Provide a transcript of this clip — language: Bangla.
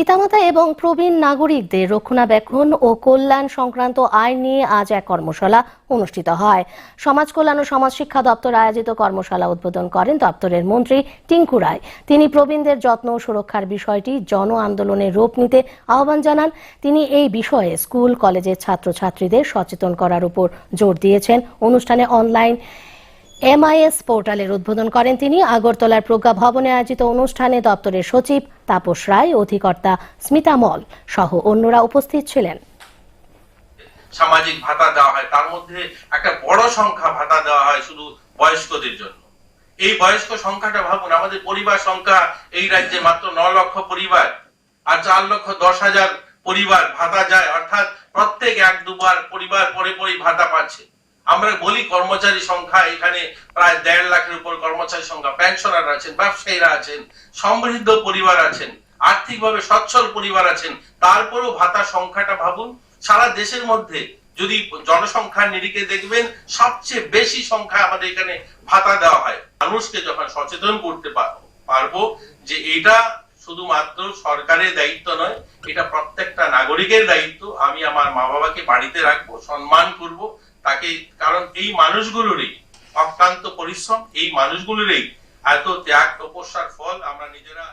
পিতামাতা এবং প্রবীণ নাগরিকদের রক্ষণাবেক্ষণ ও কল্যাণ সংক্রান্ত আইন নিয়ে আজ এক কর্মশালা অনুষ্ঠিত হয়। সমাজ কল্যাণ ও সমাজ শিক্ষা দপ্তর আয়োজিত কর্মশালা উদ্বোধন করেন দপ্তরের মন্ত্রী টিঙ্কু রায়। তিনি প্রবীণদের যত্ন ও সুরক্ষার বিষয়টি জন আন্দোলনের রূপ নিতে আহ্বান জানান। তিনি এই বিষয়ে স্কুল, কলেজের ছাত্রছাত্রীদের সচেতন করার উপর জোর দিয়েছেন। অনুষ্ঠানে অনলাইন এমআইএস পোর্টালের উদ্বোধন করেন তিনি। আগরতলার প্রজ্ঞা ভবনে আয়োজিত অনুষ্ঠানে দপ্তরের সচিব তাপস রায়, অধিকর্তা স্মিতা মল সহ অন্যরা উপস্থিত ছিলেন। সামাজিক ভাতা দেওয়া হয়, তার মধ্যে একটা বড় সংখ্যা ভাতা দেওয়া হয় শুধু বয়স্কদের জন্য। এই বয়স্ক সংখ্যাটা ভাবুন, আমাদের পরিবার সংখ্যা এই রাজ্যে মাত্র ন লক্ষ পরিবার আর চার লক্ষ দশ হাজার পরিবার ভাতা যায়। অর্থাৎ প্রত্যেক এক দুবার পরিবার পরে পরে ভাতা পাচ্ছে। আমরা বলি কর্মচারী সংখ্যা, এখানে প্রায় দেড় লাখের উপর কর্মচারী সংখ্যা পেনশনার আছেন, ব্যবসায়ীরা আছেন, সমৃদ্ধ পরিবার আছেন, আর্থিকভাবে সচ্ছল পরিবার আছেন, তারপরেও ভাতা সংখ্যাটা ভাবুন, সারা দেশের মধ্যে যদি জনসংখ্যার নিরিখে দেখবেন, সবচেয়ে বেশি সংখ্যা আমাদের এখানে ভাতা দেওয়া হয়। মানুষকে যখন সচেতন করতে পার- পারব যে এটা শুধুমাত্র সরকারের দায়িত্ব নয়, এটা প্রত্যেকটা নাগরিকের দায়িত্ব, আমি আমার মা বাবাকে বাড়িতে রাখব, সম্মান মানুষগুলোরই অক্লান্ত পরিশ্রম এই মানুষগুলোরই এত ত্যাগ তপস্যার ফল আমরা নিজেরা